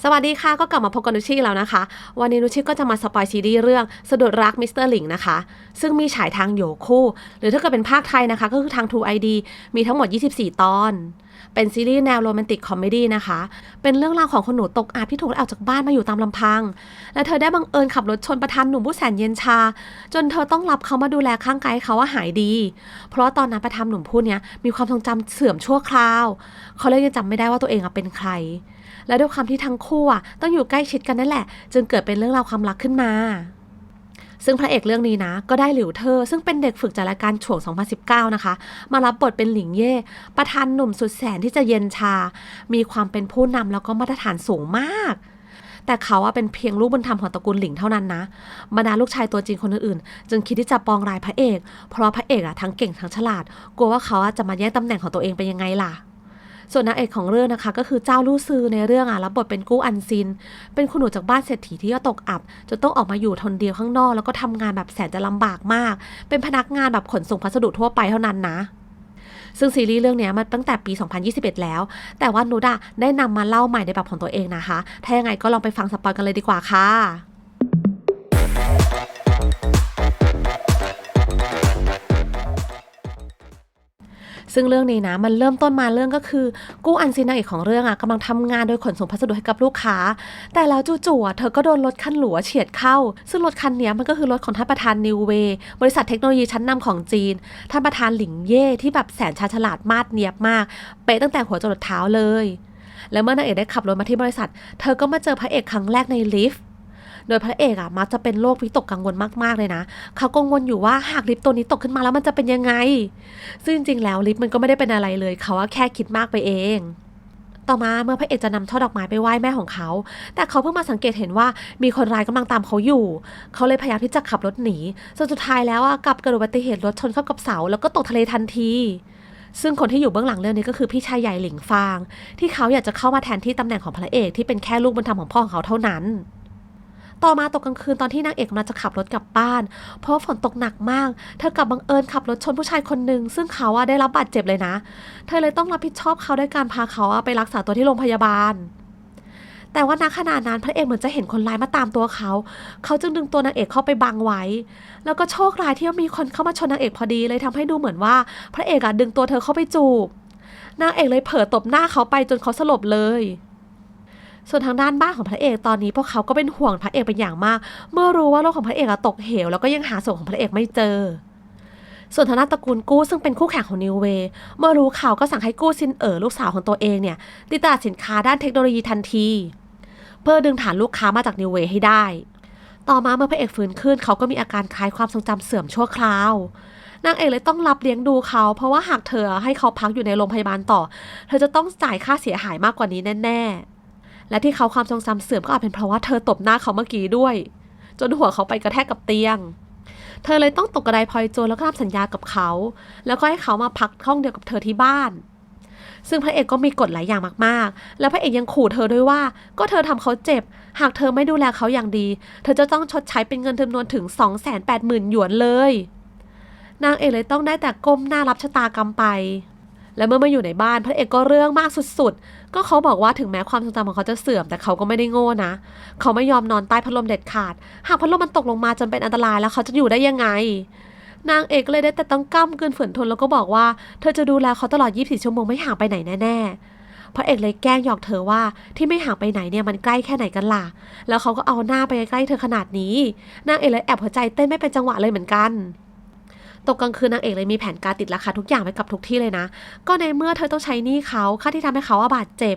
สวัสดีค่ะ ก็กลับมาพบกับนุชชี่แล้วนะคะ วันนี้นุชชี่ก็จะมาสปอยซีรีส์เรื่องสะดุดรักมิสเตอร์หลิงนะคะ ซึ่งมีฉายทางโยคู่ หรือถ้าเกิดเป็นภาคไทยนะคะ ก็คือทาง True ID มีทั้งหมด 24 ตอน เป็นซีรีส์แนวโรแมนติกคอมเมดี้นะคะ เป็นเรื่องราวของคนหนูตกอับที่ถูกไล่ออกจากบ้านมาอยู่ตามลำพัง และเธอได้บังเอิญขับรถชนประธานหนุ่มผู้แสนเย็นชา จนเธอต้องรับเขามาดูแลข้างกายเขาว่าหายดี เพราะตอนนั้นประธานหนุ่มผู้เนี้ยมีความทรงจำเสื่อมชั่วคราว เขาเลยยังจำไม่ได้ว่าตัวเองเป็นใคร และด้วยความที่ทั้งคู่อะต้องอยู่ใกล้ชิดกันนั่นแหละ จึงเกิดเป็นเรื่องราวความรักขึ้นมา ซึ่งพระเอกเรื่องนี้นะ ก็ได้หลิวเธอ ซึ่งเป็นเด็กฝึกจากรายการช่วง 2019 นะคะ มารับบทเป็นหลิงเย่ ประธานหนุ่มสุดแสนที่จะเย็นชา มีความเป็นผู้นำแล้วก็มาตรฐานสูงมากแต่เขาอะเป็นเพียงลูกบุญธรรมของตระกูลหลิงเท่านั้นนะบรรดาลูกชายตัวจริงคนอื่นๆ จึงคิดที่จะปองรายพระเอก เพราะพระเอกอะทั้งเก่งทั้งฉลาด กลัวว่าเขาอะจะมาแย่งตำแหน่งของตัวเองไปยังไงล่ะ ส่วนนางเอกของเรื่องนะคะ ก็คือเจ้าลู่ซือในเรื่องอะรับบทเป็นกู้อันซิน เป็นคุณหนูจากบ้านเศรษฐีที่ก็ตกอับจนต้องออกมาอยู่ทนเดียวข้างนอก แล้วก็ทำงานแบบแสนจะลำบากมาก เป็นพนักงานแบบขนส่งพัสดุทั่วไปเท่านั้นนะซึ่งซีรีส์เรื่องนี้มันตั้งแต่ปี 2021 แล้ว แต่ว่านุดอะได้นำมาเล่าใหม่ในแบบของตัวเองนะคะ ถ้ายังไงก็ลองไปฟังสปอยกันเลยดีกว่าค่ะ ซึ่งเรื่องนี้นะมันเริ่มต้นมาเรื่องก็คือ กู้อันซินางเอกของเรื่องอะกำลังทำงานโดยขนส่งพัสดุให้กับลูกค้า แต่แล้วจู่ๆเธอก็โดนรถคันหลัวเฉียดเข้า ซึ่งรถคันนี้มันก็คือรถของท่านประธานนิวเวย์บริษัทเทคโนโลยีชั้นนำของจีน ท่านประธานหลิงเย่ที่แบบแสนชาฉลาดมาดเนียบมาก เป๊ะตั้งแต่หัวจรดเท้าเลย แล้วเมื่อนางเอกได้ขับรถมาที่บริษัท เธอก็มาเจอพระเอกครั้งแรกในลิฟต์ โดยพระเอกอะมักจะเป็นโรควิตกกังวลมากๆเลยนะ เขากังวลอยู่ว่าหากลิฟต์ตัวนี้ตกขึ้นมาแล้วมันจะเป็นยังไง ซึ่งจริงๆแล้วลิฟต์มันก็ไม่ได้เป็นอะไรเลย เขาว่าแค่คิดมากไปเองต่อมาเมื่อพระเอกจะนำช่อดอกไม้ไปไหว้แม่ของเขา แต่เขาเพิ่งมาสังเกตเห็นว่ามีคนร้ายกำลังตามเขาอยู่ เขาเลยพยายามที่จะขับรถหนีจนสุดท้ายแล้วอะกลับเกิดอุบัติเหตุรถชนเข้ากับเสา แล้วก็ตกทะเลทันที ซึ่งคนที่อยู่เบื้องหลังเรื่องนี้ก็คือพี่ชายใหญ่หลิงฟาง ที่เขาอยากจะเข้ามาแทนที่ตำแหน่งของพระเอกที่เป็นแค่ลูกบุญธรรมของพ่อของเขาเท่านั้น ต่อมาตกกลางคืนตอนที่นางเอกกำลังจะขับรถกลับบ้าน เพราะฝนตกหนักมาก เธอกลับบังเอิญขับรถชนผู้ชายคนหนึ่งซึ่งเขาอะได้รับบาดเจ็บเลยนะ เธอเลยต้องรับผิดชอบเขาด้วยการพาเขาอะไปรักษาตัวที่โรงพยาบาล แต่ว่าณขณะนั้นพระเอกเหมือนจะเห็นคนร้ายมาตามตัวเขา เขาจึงดึงตัวนางเอกเข้าไปบังไว้ แล้วก็โชคร้ายที่มีคนเข้ามาชนนางเอกพอดีเลยทำให้ดูเหมือนว่า พระเอกอะดึงตัวเธอเข้าไปจูบนางเอกเลยเผลอตบหน้าเขาไปจนเขาสลบเลย ส่วนทางด้านบ้านของพระเอกตอนนี้พวกเขาก็เป็นห่วงพระเอกเป็นอย่างมาก เมื่อรู้ว่าโลกของพระเอกตกเหว แล้วก็ยังหาศพของพระเอกไม่เจอ ส่วนทางด้านตระกูลกู้ซึ่งเป็นคู่แข่งของนิวเวย์เมื่อรู้ข่าวก็สั่งให้กู้ซินเอ๋อลูกสาวของตัวเองเนี่ยติดตลาดสินค้าด้านเทคโนโลยีทันที เพื่อดึงฐานลูกค้ามาจากนิวเวย์ให้ได้ ต่อมาเมื่อพระเอกฟื้นขึ้นเขาก็มีอาการคล้ายความทรงจำเสื่อมชั่วคราวนางเอกเลยต้องรับเลี้ยงดูเขา เพราะว่าหากเธอให้เขาพักอยู่ในโรงพยาบาลต่อ เธอจะต้องจ่ายค่าเสียหายมากกว่านี้แน่ๆ และที่เขาความทรงจำเสื่อมก็อาจเป็นเพราะว่าเธอตบหน้าเขาเมื่อกี้ด้วย จนหัวเขาไปกระแทกกับเตียง เธอเลยต้องตกกระไดพลอยโจรแล้วก็ทำสัญญากับเขา แล้วก็ให้เขามาพักห้องเดียวกับเธอที่บ้าน ซึ่งพระเอกก็มีกฎหลายอย่างมากๆ แล้วพระเอกยังขู่เธอด้วยว่า ก็เธอทำเขาเจ็บ หากเธอไม่ดูแลเขาอย่างดี เธอจะต้องชดใช้เป็นเงินจำนวนถึง 280,000หยวนเลย นางเอกเลยต้องได้แต่ก้มหน้ารับชะตากรรมไป และเมื่อมาอยู่ในบ้านพระเอกก็เรื่องมากสุดๆ ก็เขาบอกว่าถึงแม้ความทรงจำของเขาจะเสื่อมแต่เขาก็ไม่ได้โง่นะ เขาไม่ยอมนอนใต้พัดลมเด็ดขาด หากพัดลมมันตกลงมาจนเป็นอันตรายแล้วเขาจะอยู่ได้ยังไง นางเอกเลยได้แต่ต้องก้ำกลืนฝืนทนแล้วก็บอกว่าเธอจะดูแลเขาตลอด 24 ชั่วโมงไม่ห่างไปไหนแน่ๆ พระเอกเลยแกล้งหยอกเธอว่าที่ไม่ห่างไปไหนเนี่ยมันใกล้แค่ไหนกันล่ะ แล้วเขาก็เอาหน้าไปใกล้เธอขนาดนี้ นางเอกเลยแอบหัวใจเต้นไม่เป็นจังหวะเลยเหมือนกัน ตกกลางคืนนางเอกเลยมีแผนการติดราคาทุกอย่างไว้กับทุกที่เลยนะ ก็ในเมื่อเธอต้องใช้หนี้เขาค่าที่ทำให้เขาอาบาดเจ็บ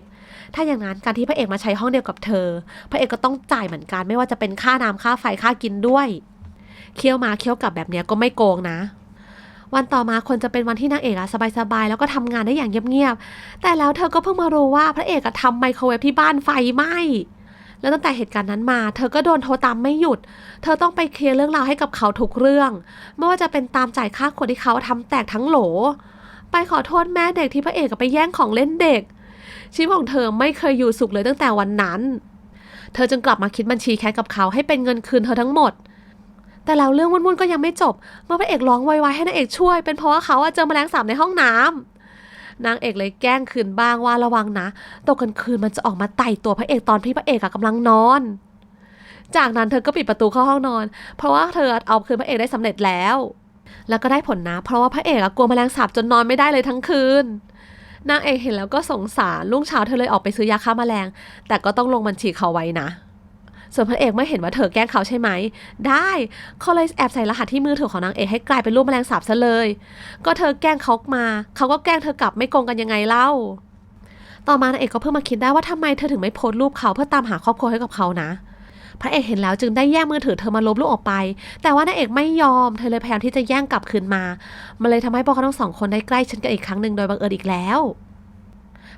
ถ้าอย่างนั้นการที่พระเอกมาใช้ห้องเดียวกับเธอ พระเอกก็ต้องจ่ายเหมือนกัน ไม่ว่าจะเป็นค่าน้ำค่าไฟค่ากินด้วยเคี้ยวมาเคี้ยวกลับแบบนี้ก็ไม่โกงนะวันต่อมาคนจะเป็นวันที่นางเอกอะสบายๆ แล้วก็ทำงานได้อย่างเงียบๆ แต่แล้วเธอก็เพิ่งมารู้ว่าพระเอกอะทำไมโครเวฟที่บ้านไฟไหม้ แล้วตั้งแต่เหตุการณ์นั้นมา เธอก็โดนโทรตามไม่หยุด เธอต้องไปเคลียร์เรื่องราวให้กับเขาทุกเรื่อง ไม่ว่าจะเป็นตามจ่ายค่าขวดที่เขาทำแตกทั้งโหล ไปขอโทษแม่เด็กที่พระเอกไปแย่งของเล่นเด็ก ชีวิตของเธอไม่เคยอยู่สุขเลยตั้งแต่วันนั้น เธอจึงกลับมาคิดบัญชีแค้กับเขาให้เป็นเงินคืนเธอทั้งหมด แต่แล้วเรื่องวุ่นๆก็ยังไม่จบ เมื่อพระเอกร้องไวๆให้นางเอกช่วย เป็นเพราะว่าเขาเจอแมลงสาบในห้องน้ นางเอกเลยแกล้งคืนบ้างว่าระวังนะตกกลางคืนมันจะออกมาไต่ตัวพระเอกตอนพี่พระเอกอะกำลังนอน จากนั้นเธอก็ปิดประตูเข้าห้องนอน เพราะว่าเธอเอาคืนพระเอกได้สำเร็จแล้ว แล้วก็ได้ผลนะ เพราะว่าพระเอกอะกลัวแมลงสาบจนนอนไม่ได้เลยทั้งคืนนางเอกเห็นแล้วก็สงสารรุ่งเช้าเธอเลยออกไปซื้อยาฆ่าแมลง แต่ก็ต้องลงบัญชีเขาไว้นะ ส่วนพระเอกเมื่อเห็นว่าเธอแกล้งเขาใช่ไหม ได้เขาเลยแอบใส่รหัสที่มือถือของนางเอกให้กลายเป็นรูปแมลงสาบซะเลย ก็เธอแกล้งเขามา เขาก็แกล้งเธอกลับไม่โกงกันยังไงเล่า ต่อมานางเอกก็เพิ่งมาคิดได้ว่าทำไมเธอถึงไม่โพสต์รูปเขาเพื่อตามหาครอบครัวให้กับเขานะ พระเอกเห็นแล้วจึงได้แย่งมือถือเธอมาลบรูปออกไป แต่ว่านางเอกไม่ยอม เธอเลยพยายามที่จะแย่งกลับคืนมา มันเลยทำให้พวกเขาทั้งสองคนได้ใกล้ชิดกันอีกครั้งหนึ่งโดยบังเอิญอีกแล้ว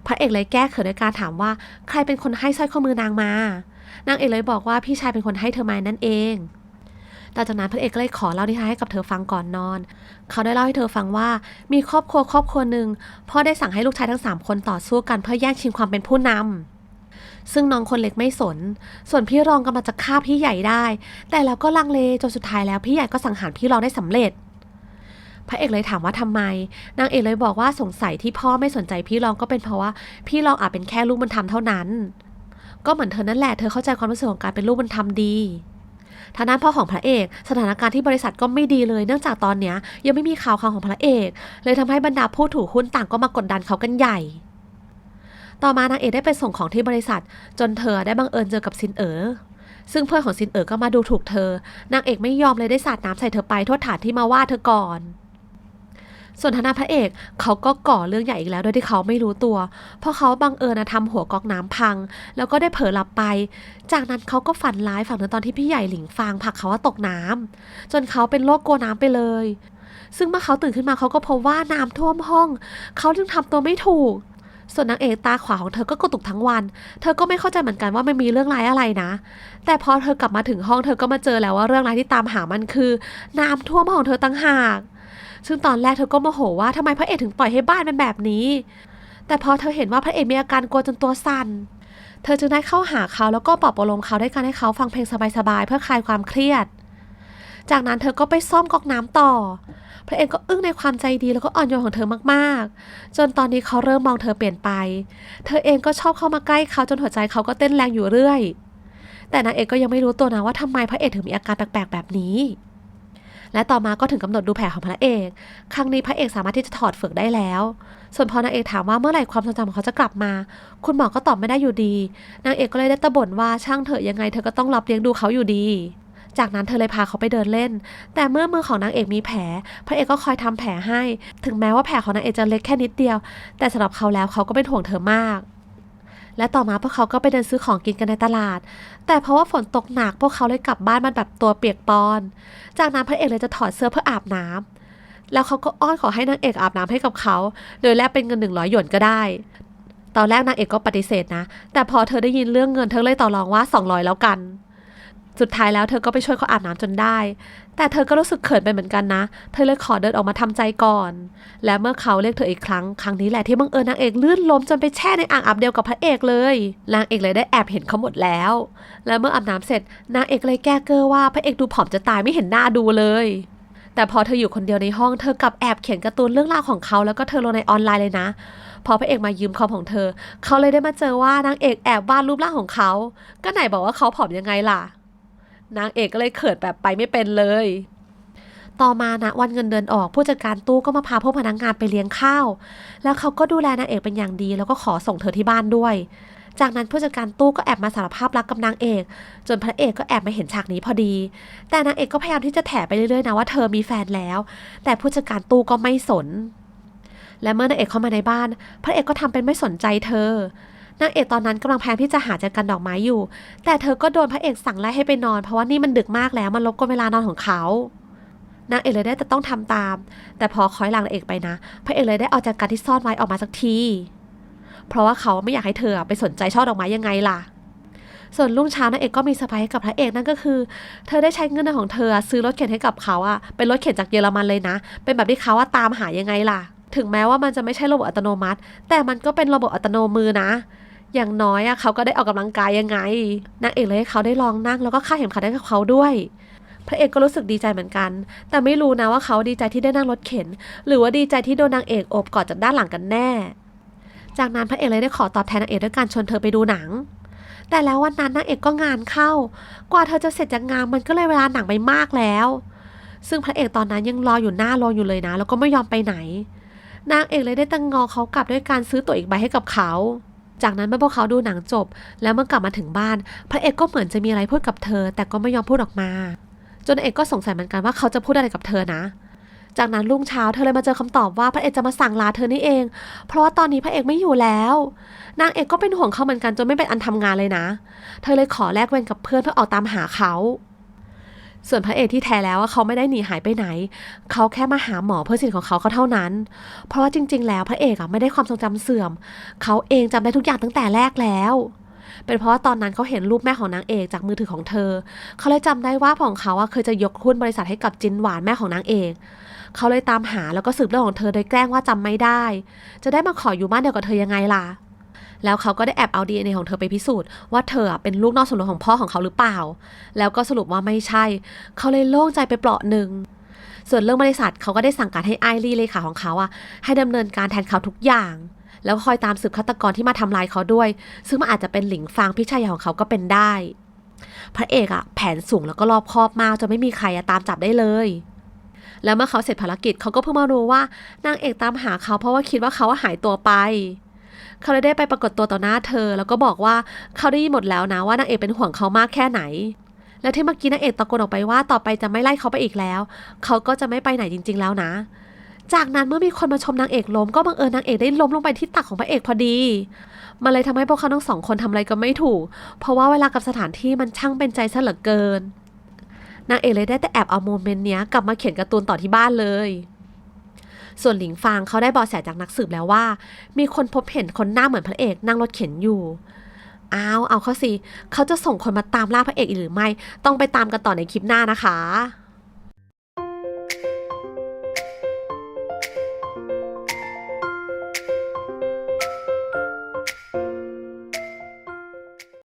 พระเอกเลยแก้เขินด้วยการถามว่า ใครเป็นคนให้สร้อยข้อมือนางมา นางเอกเลยบอกว่าพี่ชายเป็นคนให้เธอมานั่นเองต่อจากนั้นพระเอกก็เลยขอเล่านิทานให้กับเธอฟังก่อนนอน เขาได้เล่าให้เธอฟังว่า มีครอบครัวครอบครัวหนึ่งพ่อได้สั่งให้ลูกชายทั้งสามคนต่อสู้กันเพื่อแย่งชิงความเป็นผู้นำซึ่งน้องคนเล็กไม่สน ส่วนพี่รองกำลังจะฆ่าพี่ใหญ่ได้ แต่แล้วก็ลังเลจนสุดท้ายแล้วพี่ใหญ่ก็สังหารพี่รองได้สำเร็จ พระเอกเลยถามว่าทำไม นางเอกเลยบอกว่าสงสัยที่พ่อไม่สนใจพี่รองก็เป็นเพราะว่า พี่รองอาจเป็นแค่ลูกบุญธรรมเท่านั้น ก็เหมือนเธอนั่นแหละเธอเข้าใจความรู้สึกของการเป็นลูกบุญธรรมดีทางด้านพ่อของพระเอก สถานการณ์ที่บริษัทก็ไม่ดีเลยเนื่องจากตอนเนี้ยยังไม่มีข่าวข่าวของพระเอก เลยทำให้บรรดาผู้ถือหุ้นต่างก็มากดดันเขากันใหญ่ ต่อมานางเอกได้ไปส่งของที่บริษัท จนเธอได้บังเอิญเจอกับซินเอ๋อซึ่งเพื่อนของซินเอ๋อก็มาดูถูกเธอ นางเอกไม่ยอมเลยได้สาดน้ำใส่เธอไปโทษฐานที่มาว่าเธอก่อน ส่วนทางด้าพระเอกเขาก็ก่อเรื่องใหญ่อีกแล้วโดยที่เขาไม่รู้ตัว เพราะเขาบังเอิญนะทำหัวก๊อกน้ำพัง แล้วก็ได้เผลอหลับไป จากนั้นเขาก็ฝันร้ายฝันถึงตอนที่พี่ใหญ่หลิงฟางผักเขาว่าตกน้ำจนเขาเป็นโรคกลัวน้ำไปเลย ซึ่งเมื่อเขาตื่นขึ้นมาเขาก็พบว่าน้ำท่วมห้อง เขาจึงทำตัวไม่ถูกส่วนนางเอกตาขวาของเธอก็กระตุกทั้งวัน เธอก็ไม่เข้าใจเหมือนกันว่ามันมีเรื่องร้ายอะไรนะ แต่พอเธอกลับมาถึงห้องเธอก็มาเจอแล้วว่าเรื่องร้ายที่ตามหามันคือ น้ำท่วมห้องเธอตั้งหาก ซึ่งตอนแรกเธอก็โมโหว่าทำไมพระเอกถึงปล่อยให้บ้านเป็นแบบนี้ แต่พอเธอเห็นว่าพระเอกมีอาการกลัวจนตัวสั่น เธอจึงได้เข้าหาเขาแล้วก็ปลอบประโลมเขาด้วยการให้เขาฟังเพลงสบายๆเพื่อคลายความเครียด จากนั้นเธอก็ไปซ่อมก๊อกน้ำต่อ พระเอกก็อึ้งในความใจดีแล้วก็อ่อนโยนของเธอมากๆ จนตอนนี้เขาเริ่มมองเธอเปลี่ยนไป เธอเองก็ชอบเข้ามาใกล้เขาจนหัวใจเขาก็เต้นแรงอยู่เรื่อย แต่นางเอกก็ยังไม่รู้ตัวนะว่าทำไมพระเอกถึงมีอาการแปลกๆแบบนี้ และต่อมาก็ถึงกำหนดดูแผลของพระเอก ครั้งนี้พระเอกสามารถที่จะถอดเฟือกได้แล้ว ส่วนพอนางเอกถามว่าเมื่อไหร่ความทรงจำของเขาจะกลับมา คุณหมอก็ตอบไม่ได้อยู่ดี นางเอกก็เลยได้ตะบ่นว่าช่างเถอะยังไงเธอก็ต้องรับเลี้ยงดูเขาอยู่ดีจากนั้นเธอเลยพาเขาไปเดินเล่น แต่เมื่อมือของนางเอกมีแผล พระเอกก็คอยทำแผลให้ ถึงแม้ว่าแผลของนางเอกจะเล็กแค่นิดเดียว แต่สำหรับเขาแล้วเขาก็เป็นห่วงเธอมาก และต่อมาพวกเขาก็ไปเดินซื้อของกินกันในตลาด แต่เพราะว่าฝนตกหนักพวกเขาเลยกลับบ้านมันแบบตัวเปียกปอน จากนั้นพระเอกเลยจะถอดเสื้อเพื่ออาบน้ำแล้วเขาก็อ้อนขอให้นางเอกอาบน้ำให้กับเขา โดยแลกเป็นเงินหนึ่งร้อยหยวนก็ได้ ตอนแรกนางเอกก็ปฏิเสธนะ แต่พอเธอได้ยินเรื่องเงินเธอเลยต่อรองว่าสองร้อยแล้วกัน สุดท้ายแล้วเธอก็ไปช่วยเขาอาบน้ำจนได้ แต่เธอก็รู้สึกเขินไปเหมือนกันนะ เธอเลยขอเดินออกมาทำใจก่อน และเมื่อเขาเรียกเธออีกครั้ง ครั้งนี้แหละที่บังเอิญนางเอกลื่นล้มจนไปแช่ในอ่างอาบเดียวกับพระเอกเลย นางเอกเลยได้แอบเห็นเขาหมดแล้ว และเมื่ออาบน้ำเสร็จ นางเอกเลยแก้เกอว่าพระเอกดูผอมจะตายไม่เห็นหน้าดูเลยแต่พอเธออยู่คนเดียวในห้องเธอกลับแอบเขียนการ์ตูนเรื่องราวของเขาแล้วก็เธอลงในออนไลน์เลยนะ พอพระเอกมายืมคอมของเธอ เขาเลยได้มาเจอว่านางเอกแอบวาดรูปร่างของเขา ก็ไหนบอกว่าเขาผอมยังไงล่ะ นางเอกก็เลยเขินแบบไปไม่เป็นเลย ต่อมานะวันเงินเดือนออกผู้จัดการตู้ก็มาพาพวกพนักงานไปเลี้ยงข้าว แล้วเขาก็ดูแลนางเอกเป็นอย่างดี แล้วก็ขอส่งเธอที่บ้านด้วย จากนั้นผู้จัดการตู้ก็แอบมาสารภาพรักกับนางเอก จนพระเอกก็แอบมาเห็นฉากนี้พอดี แต่นางเอกก็พยายามที่จะแถไปเรื่อยๆนะว่าเธอมีแฟนแล้ว แต่ผู้จัดการตู้ก็ไม่สน และเมื่อนางเอกเข้ามาในบ้าน พระเอกก็ทำเป็นไม่สนใจเธอ นางเอกตอนนั้นกำลังพยายามที่จะหาจากกันดอกไม้อยู่ แต่เธอก็โดนพระเอกสั่งไล่ให้ไปนอน เพราะว่านี่มันดึกมากแล้วมันรบกวนเวลานอนของเขานางเอกเลยได้แต่ต้องทำตาม แต่พอคอยหลังนางเอกไปนะ พระเอกเลยได้เอาจากกันที่ซ่อนไว้ออกมาสักที เพราะว่าเขาไม่อยากให้เธอไปสนใจช่อดอกไม้ยังไงล่ะ ส่วนรุ่งเช้านางเอกก็มีเซอร์ไพรส์ให้กับพระเอกนั่นก็คือ เธอได้ใช้เงินของเธอซื้อรถเข็นให้กับเขาอะเป็นรถเข็นจากเยอรมันเลยนะ เป็นแบบที่เขาว่าตามหายังไงล่ะ ถึงแม้ว่ามันจะไม่ใช่ระบบอัตโนมัติ แต่มันก็เป็นระบบอัตโนมือนะ อย่างน้อยอะเขาก็ได้ออกกำลังกายยังไงนางเอกเลยให้เขาได้ลองนั่งแล้วก็คาเข็มขัดให้กับเขาด้วยพระเอกก็รู้สึกดีใจเหมือนกัน แต่ไม่รู้นะว่าเขาดีใจที่ได้นั่งรถเข็น หรือว่าดีใจที่โดนนางเอกโอบกอดจากด้านหลังกันแน่ จากนั้นพระเอกเลยได้ขอตอบแทนนางเอกด้วยการชวนเธอไปดูหนัง แต่แล้ววันนั้นนางเอกก็งานเข้า กว่าเธอจะเสร็จจากงานมันก็เลยเวลาหนังไปมากแล้ว ซึ่งพระเอกตอนนั้นยังรออยู่หน้าโรงอยู่เลยนะ แล้วก็ไม่ยอมไปไหน นางเอกเลยได้ตังงอเขากลับด้วยการซื้อตั๋วอีกใบให้กับเขา จากนั้นเมื่อพวกเขาดูหนังจบ แล้วเมื่อกลับมาถึงบ้าน พระเอกก็เหมือนจะมีอะไรพูดกับเธอ แต่ก็ไม่ยอมพูดออกมา จนเอกก็สงสัยเหมือนกันว่าเขาจะพูดอะไรกับเธอนะ จากนั้นรุ่งเช้าเธอเลยมาเจอคำตอบว่าพระเอกจะมาสั่งลาเธอนี่เอง เพราะว่าตอนนี้พระเอกไม่อยู่แล้ว นางเอกก็เป็นห่วงเขาเหมือนกันจนไม่เป็นอันทำงานเลยนะ เธอเลยขอแลกเวรกับเพื่อนเพื่อออกตามหาเขา ส่วนพระเอกที่แท้แล้วว่าเขาไม่ได้หนีหายไปไหน เขาแค่มาหาหมอเพื่อสิทธิ์ของเขาเขาเท่านั้น เพราะว่าจริง ๆ แล้วพระเอกอะไม่ได้ความทรงจำเสื่อม เขาเองจำได้ทุกอย่างตั้งแต่แรกแล้ว เป็นเพราะว่าตอนนั้นเขาเห็นรูปแม่ของนางเอกจากมือถือของเธอ เขาเลยจำได้ว่าพ่อของเขาอะเคยจะยกหุ้นบริษัทให้กับจินหวานแม่ของนางเอกเขาเลยตามหาแล้วก็สืบเรื่องของเธอโดยแกล้งว่าจำไม่ได้ จะได้มาขออยู่บ้านเดียวกับเธอยังไงล่ะ แล้วเขาก็ได้แอบเอา DNA ของเธอไปพิสูจน์ว่าเธอเป็นลูกนอกสมรสของพ่อของเขาหรือเปล่า แล้วก็สรุปว่าไม่ใช่ เขาเลยโล่งใจไปเปราะหนึ่งส่วนเรื่องบริษัทเขาก็ได้สั่งการให้ไอรีเลขาของเขาอะให้ดำเนินการแทนเขาทุกอย่าง แล้วคอยตามสืบฆาตกรที่มาทำลายเขาด้วย ซึ่งมันอาจจะเป็นหลิงฟางพี่ชายของเขาก็เป็นได้ พระเอกอะแผนสูงแล้วก็รอบคอบมากจนไม่มีใครอะตามจับได้เลยแล้วเมื่อเขาเสร็จภารกิจเขาก็เพิ่งมารู้ว่านางเอกตามหาเขาเพราะว่าคิดว่าเขาหายตัวไป เขาเลยได้ไปปรากฏตัวต่อหน้าเธอ แล้วก็บอกว่าเขาได้ยินหมดแล้วนะว่านางเอกเป็นห่วงเขามากแค่ไหน แล้วที่เมื่อกี้นางเอกตะโกนออกไปว่าต่อไปจะไม่ไล่เขาไปอีกแล้ว เขาก็จะไม่ไปไหนจริง ๆ แล้วนะ จากนั้นเมื่อมีคนมาชมนางเอกล้มก็บังเอิญนางเอกได้ล้มลงไปที่ตักของพระเอกพอดีมันเลยทำให้พวกเขาทั้งสองคนทำอะไรก็ไม่ถูก เพราะว่าเวลากับสถานที่มันช่างเป็นใจซะเหลือเกินนางเอกเลยได้แต่แอบเอาโมเมนต์เนี้ยกลับมาเขียนการ์ตูนต่อที่บ้านเลย ส่วนหลิงฟางเขาได้บอแสจากนักสืบแล้วว่า มีคนพบเห็นคนหน้าเหมือนพระเอกนั่งรถเข็นอยู่อ้าวเอาเขาสิเขาจะส่งคนมาตามล่าพระเอกอีกหรือไม่ ต้องไปตามกันต่อในคลิปหน้านะคะ